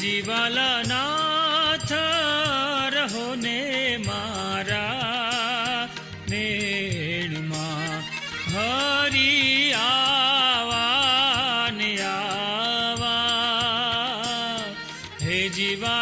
जी वाला नाथ रहो ने मारा नैण मा हरी आवा आवा। हे जीवा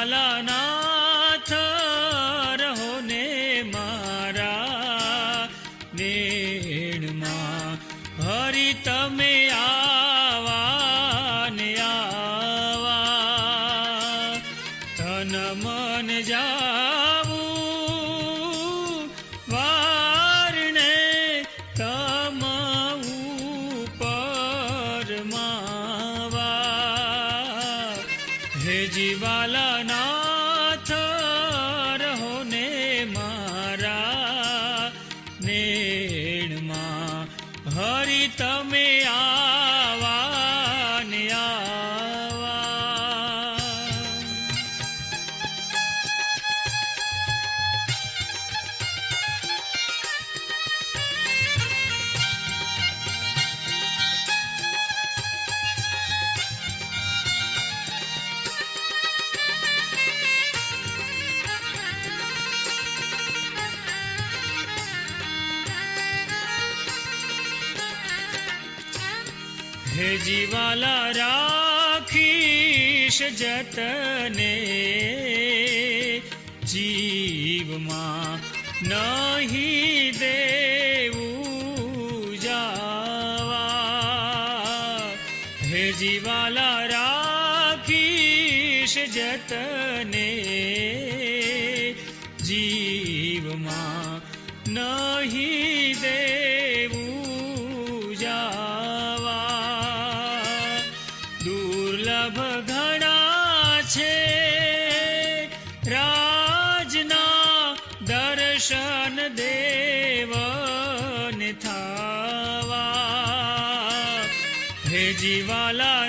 જીવાલા રાખીશ જતને. જીવમાં નહીં દેવું જાવા. હે જીવાલા છે રાજના દર્શન દેવન થાવા. હે જીવાલા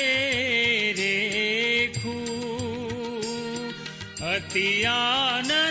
भक्तियानन्द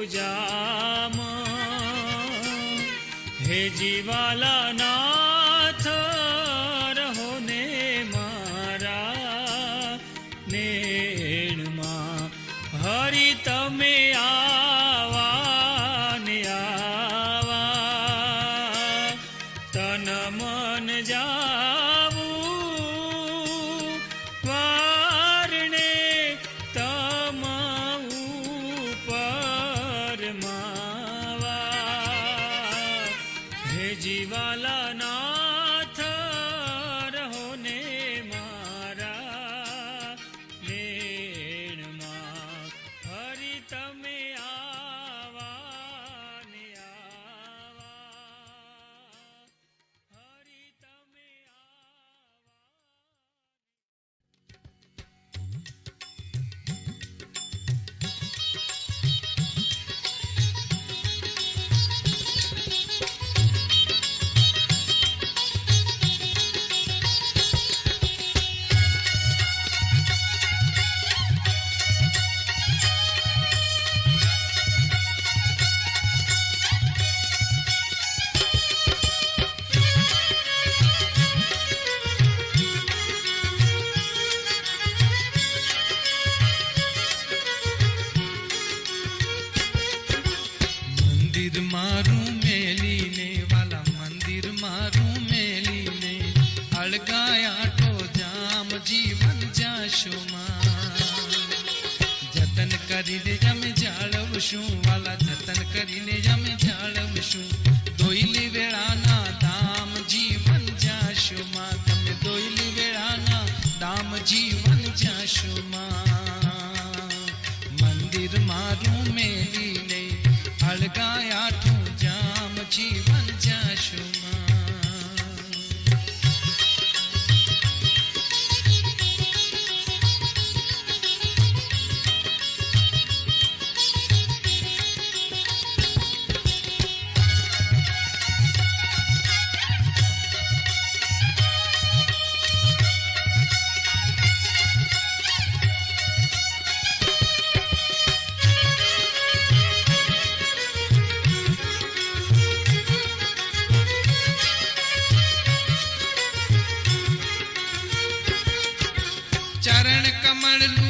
પૂજામાં હે જીવાલાના गाया तू जाम जीवन जाशुमा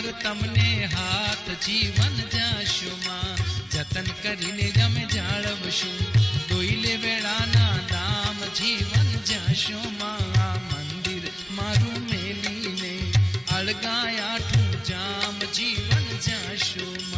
पर तमने हाथ जीवन जाशुमा जतन करीने जम जाळवशु दोईले वेळाना नाम जीवन जाशुमा मंदिर मारू मेलीने अळगाया ठू जाम जीवन जाशुमा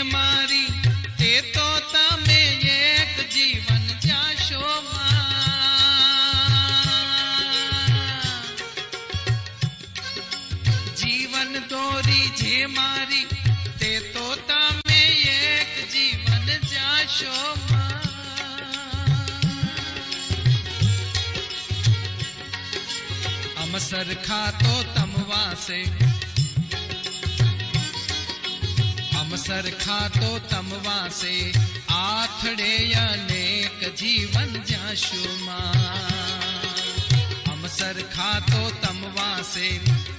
મારી તે તો તમે એક જીવન જાશો જીવન દોરી જે મારી તે તો તમે એક જીવન જાશો અમ સરખા તો सरखा तो तमवा से आथड़े अनेक जीवन जाशुमा हम सरखा तो तमवा से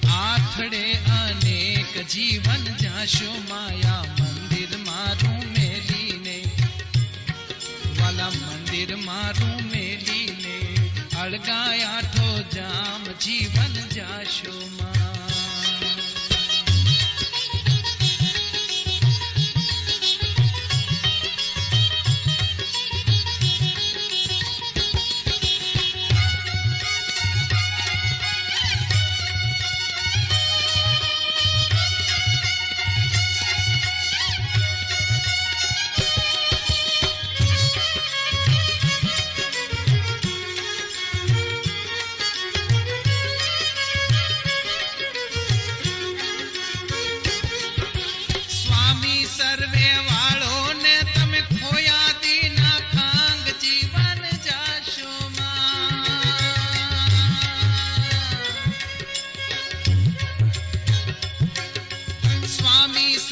आथड़े अनेक जीवन जाशु माया मंदिर मारू मेली ने, वाला मंदिर मारू मेली ने, अड़गाया तो जाम जीवन जाशु मा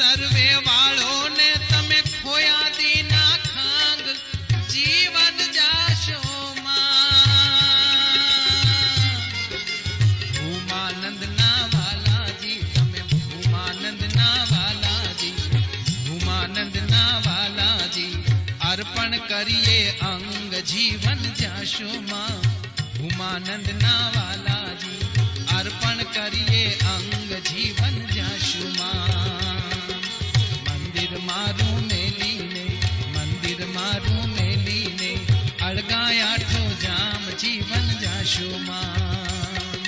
સર્વે વાળો ને તમે ખોયા દીના ખાંગ જીવન જાશો ભૂમાનંદ ના વાલાજી તમે ભૂમાનંદ ના વાલાજી ભૂમાનંદ ના વાલાજી અર્પણ કરીએ અંગ જીવન જાશો માં ભૂમાનંદ ના વાલાજી અર્પણ કરીએ અંગ જીવન જાશો માં મંદિર મારું મેલીને મંદિર મારું મેલીને અળગાયાઠો જામ જીવન જાશો માં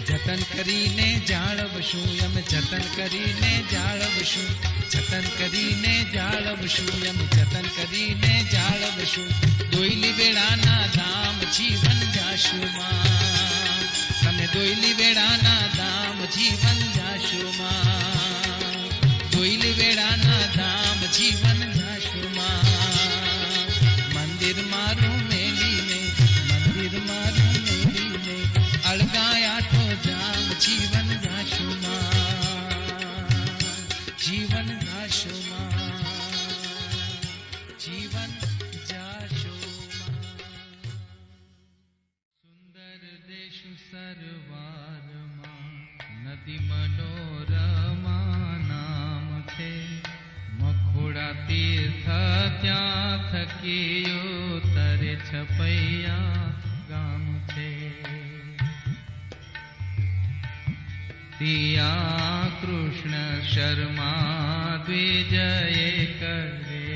જતન કરીને જાળવશું એમ જતન કરીને જાળવશું જતન કરીને જાળવશું એમ જતન કરીને જાળવશું દોયલી વેળાના ધામ જીવન જાશું માં તમે દોયલી વેળાના ધામ જીવન જાશું જોઈલ વેળાના ધામ જીવન ઘાટમાં મંદિર મારું મેલીને મંદિર મારું મેલીને અળગાયા તો જામ જીવન सिया कृष्ण शर्मा द्विजय करे।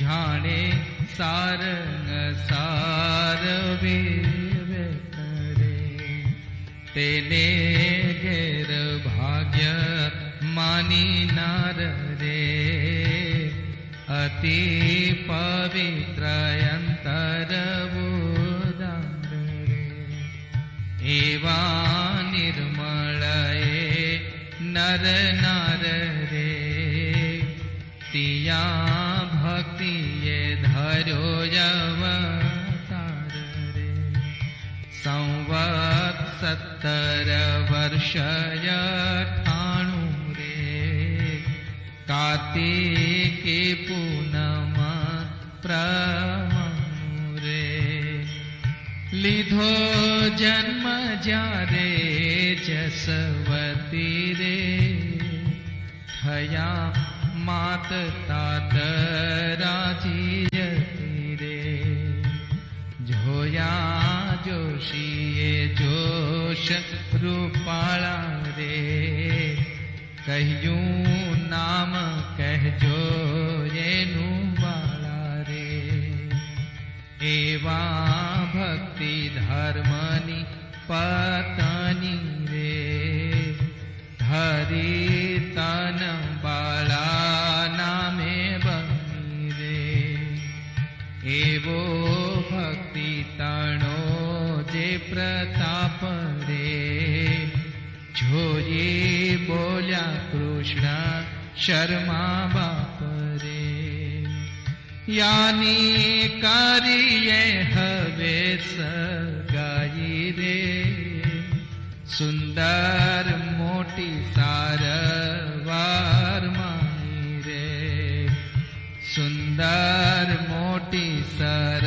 झाणे सारंग सार वीर करे। तेने घेर भाग्य मानी नार रे। अति पवित्र अंतर बोदार रे। एवा नर नर रे। पिया भक्ति ये धरो अवतार रे। संवत सत्तर वर्षय ठाणु रे। का पूनम प्र लिधो जन्म जा रे जसवती रे। या माता रे। जोया जोषी जोश रूपाळा रे। कु नाम कहजो ये नु रे। एवा भक्ति धर्मनि શર્મા બાપ રે યાની કરીએ હવે સગાઈ રે સુંદર મોટી સારવાર માની રે સુંદર મોટી સરવાર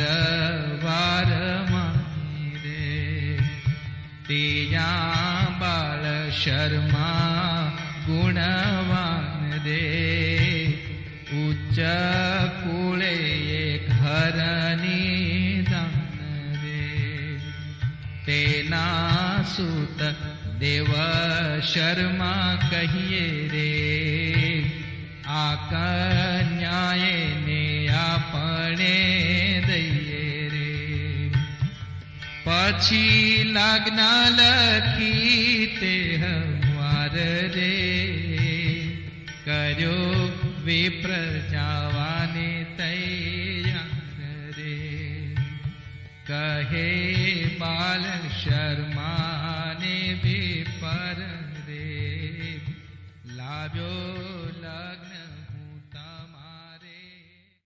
सूत देव शर्मा कहिए रे। आ आपणे दै रे। पछि लागना लखी ते हमार रे करो विप्रावाया रे। कहे बाल शर्मा વિપર રે લાવ્યો લગ્ન